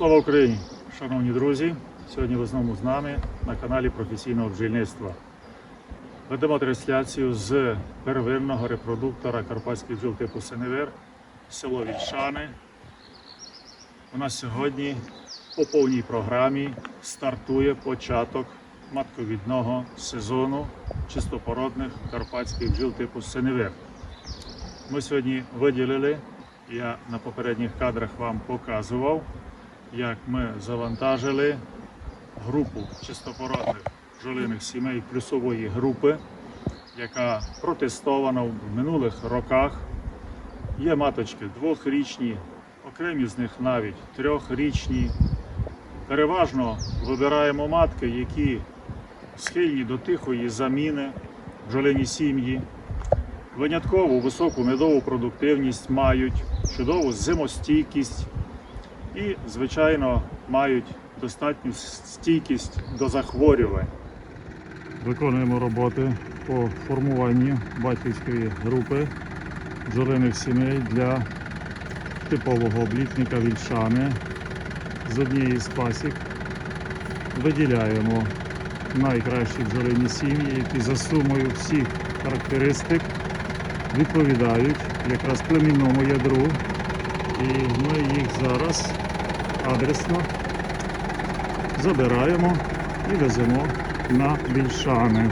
Слава Україні! Шановні друзі! Сьогодні ви знову з нами на каналі професійного бджільництва. Ведемо трансляцію з первинного репродуктора карпатських бджіл типу Сеневер, село Вільшани. У нас сьогодні по повній програмі стартує початок матковідного сезону чистопородних карпатських бджіл типу Сеневер. Ми сьогодні виділили, я на попередніх кадрах вам показував, як ми завантажили групу чистопородних бджолиних сімей плюсової групи, яка протестована в минулих роках. Є маточки двохрічні, окремі з них навіть трьохрічні. Переважно вибираємо матки, які схильні до тихої заміни бджолині сім'ї. Винятково високу медову продуктивність мають, чудову зимостійкість і, звичайно, мають достатню стійкість до захворювань. Виконуємо роботи по формуванню батьківської групи бджолиних сімей для типового облітника вільшани. З однієї з пасік виділяємо найкращі бджолині сім'ї, які за сумою всіх характеристик відповідають якраз племінному ядру. І ми їх зараз адресно забираємо і веземо на більшани.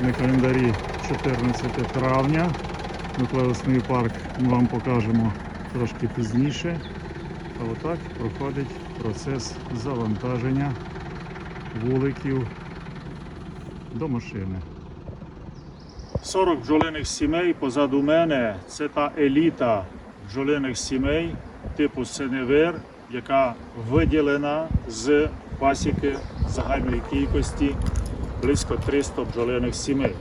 На календарі 14 травня. Нуклеусний парк ми вам покажемо трошки пізніше. А отак проходить процес завантаження вуликів до машини. 40 бджолиних сімей позаду мене це та еліта бджолиних сімей типу Сеневер, яка виділена з пасіки загальної кількості близько 300 бджолиних сімей.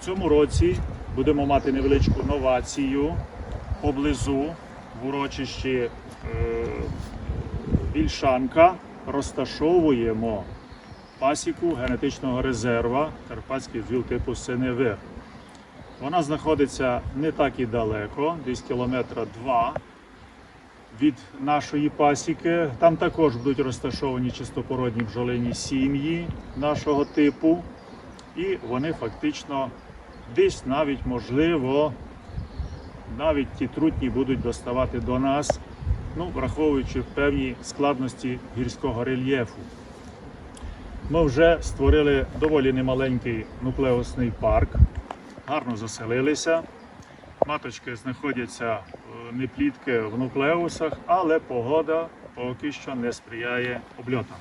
В цьому році будемо мати невеличку новацію поблизу в урочищі е, Вільшанка розташовуємо пасіку генетичного резерва карпатських бджіл типу Сеневер. Вона знаходиться не так і далеко, десь кілометра два від нашої пасіки. Там також будуть розташовані чистопородні бджолині сім'ї нашого типу. І вони фактично десь навіть можливо, навіть ті трутні будуть доставати до нас, ну, враховуючи певні складності гірського рельєфу. Ми вже створили доволі немаленький нуклеусний парк, гарно заселилися. Маточки знаходяться е, неплітки в нуклеусах, але погода поки що не сприяє обльотам.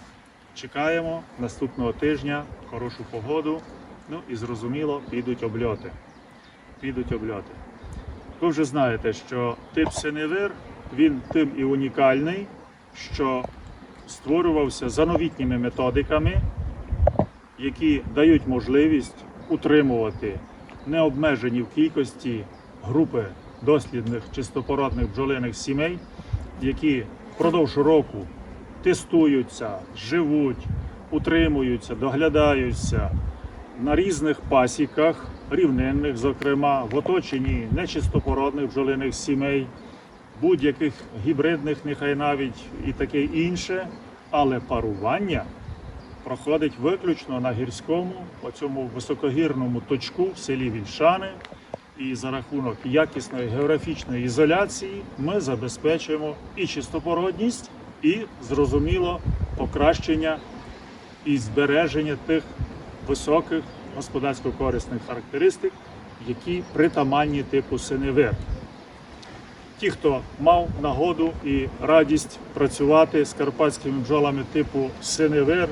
Чекаємо наступного тижня хорошу погоду. Ну і зрозуміло, підуть обльоти. Підуть обльоти. Ви вже знаєте, що тип синевир, він тим і унікальний, що створювався за новітніми методиками, які дають можливість утримувати необмежені в кількості групи дослідних чистопородних бджолиних сімей, які впродовж року тестуються, живуть, утримуються, доглядаються на різних пасіках, рівнинних, зокрема, в оточенні нечистопородних бджолиних сімей, будь-яких гібридних, нехай навіть і таке інше, але парування проходить виключно на гірському, оцьому високогірному точку в селі Вільшани. І за рахунок якісної географічної ізоляції ми забезпечуємо і чистопородність, і зрозуміло покращення і збереження тих високих господарсько-корисних характеристик, які притаманні типу синевир. Ті, хто мав нагоду і радість працювати з карпатськими бджолами типу синевир,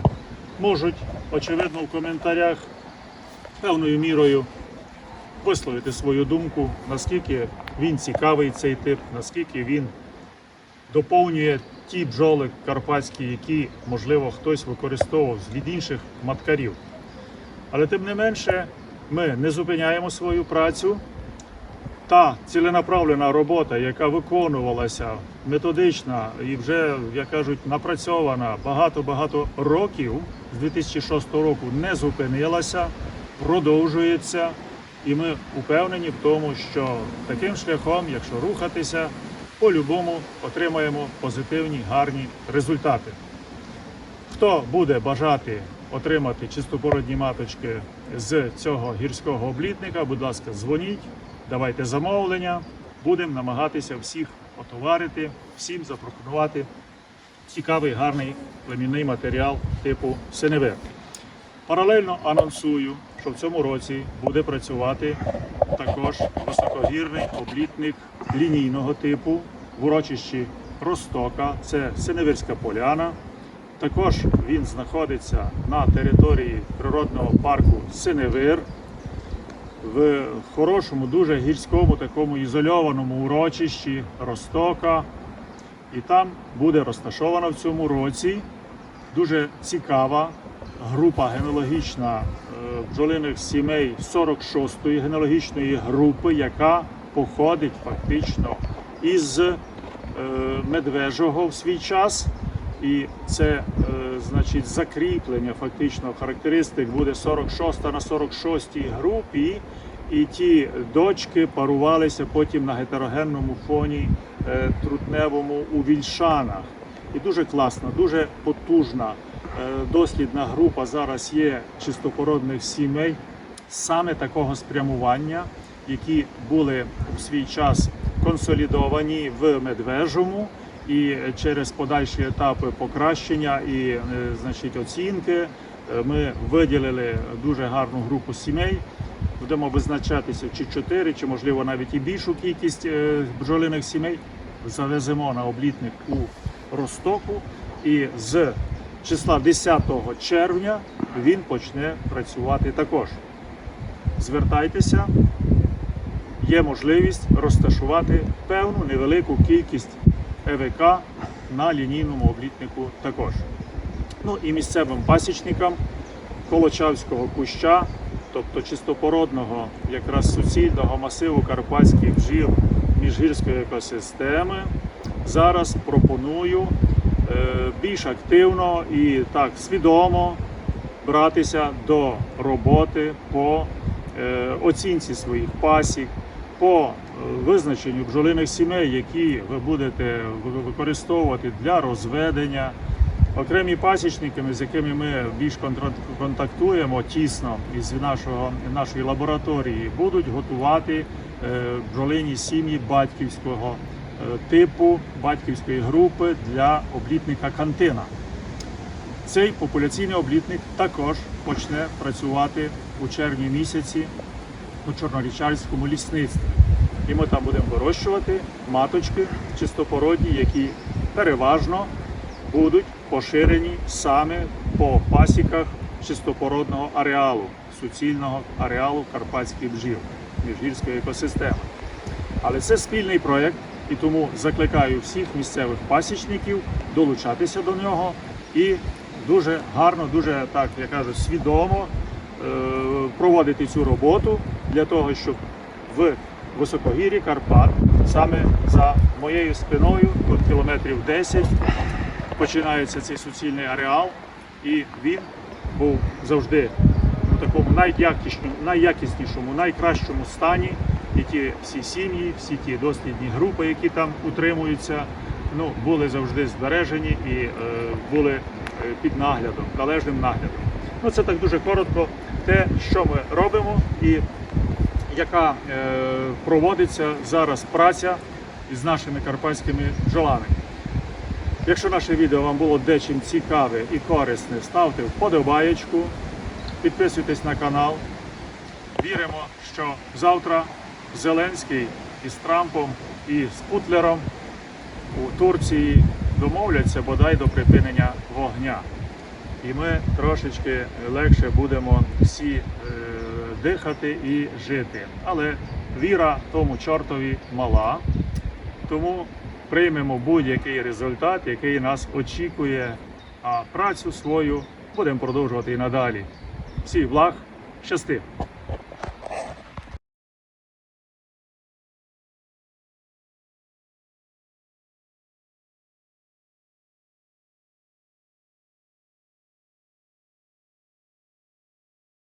можуть, очевидно, в коментарях певною мірою висловити свою думку, наскільки він цікавий цей тип, наскільки він доповнює ті бджоли карпатські, які, можливо, хтось використовував від інших маткарів. Але тим не менше, ми не зупиняємо свою працю. Та ціленаправлена робота, яка виконувалася методична і вже, як кажуть, напрацьована багато-багато років з 2006 року, не зупинилася, продовжується. І ми упевнені в тому, що таким шляхом, якщо рухатися, по-любому отримаємо позитивні гарні результати. Хто буде бажати отримати чистопородні маточки з цього гірського облітника, будь ласка, дзвоніть, давайте замовлення. Будемо намагатися всіх отоварити, всім запропонувати цікавий гарний племінний матеріал типу синевир. Паралельно анонсую, що в цьому році буде працювати також високогірний облітник лінійного типу в урочищі Ростока. Це Синевирська поляна. Також він знаходиться на території природного парку Синевир в хорошому, дуже гірському такому ізольованому урочищі Ростока. І там буде розташована в цьому році дуже цікава група генеалогічна е, бджолиних сімей 46-ї генеалогічної групи, яка походить фактично із е, медвежого в свій час. І це е, значить закріплення фактично характеристик буде 46 на 46 групі. І ті дочки парувалися потім на гетерогенному фоні трутневому у вільшанах. І дуже класна, дуже потужна е, дослідна група зараз є чистопородних сімей саме такого спрямування, які були в свій час консолідовані в медвежому. І через подальші етапи покращення і е, значить оцінки е, ми виділили дуже гарну групу сімей. Будемо визначатися чи 4, чи можливо навіть і більшу кількість е, бджолиних сімей. Завеземо на облітник у Ростоку, і з числа 10 червня він почне працювати також. Звертайтеся, є можливість розташувати певну невелику кількість ЕВК на лінійному облітнику також. Ну і місцевим пасічникам Колочавського куща, тобто чистопородного, якраз суцільного масиву карпатських бджіл міжгірської екосистеми, зараз пропоную е, більш активно і так свідомо братися до роботи по е, оцінці своїх пасік, по е, визначенню бджолиних сімей, які ви будете використовувати для розведення. Окремі пасічники, з якими ми більш контактуємо тісно із нашого, нашої лабораторії, будуть готувати бджолині сім'ї батьківського е, типу, батьківської групи для облітника кантина. Цей популяційний облітник також почне працювати у червні місяці у Чорнорічальському лісництві. І ми там будемо вирощувати маточки чистопородні, які переважно будуть поширені саме по пасіках чистопородного ареалу, суцільного ареалу карпатських бджіл, міжгірської екосистеми. Але це спільний проєкт, і тому закликаю всіх місцевих пасічників долучатися до нього і дуже гарно, дуже так я кажу, свідомо е, проводити цю роботу для того, щоб в високогір'ї Карпат, саме за моєю спиною, тут кілометрів 10, починається цей суцільний ареал, і він був завжди такому найякіснішому, найкращому стані. І ті всі сім'ї, всі ті дослідні групи, які там утримуються, ну, були завжди збережені і е, були е, під наглядом, належним наглядом. Ну, це так дуже коротко те, що ми робимо і яка е, проводиться зараз праця із нашими карпатськими бджолами. Якщо наше відео вам було дечим цікаве і корисне, ставте вподобаєчку, підписуйтесь на канал. Віримо, що завтра Зеленський із Трампом і з Путлером у Турції домовляться бодай до припинення вогня. І ми трошечки легше будемо всі е, дихати і жити. Але віра тому чортові мала. Тому приймемо будь-який результат, який нас очікує. А працю свою будемо продовжувати і надалі. Всіх благ, щасти!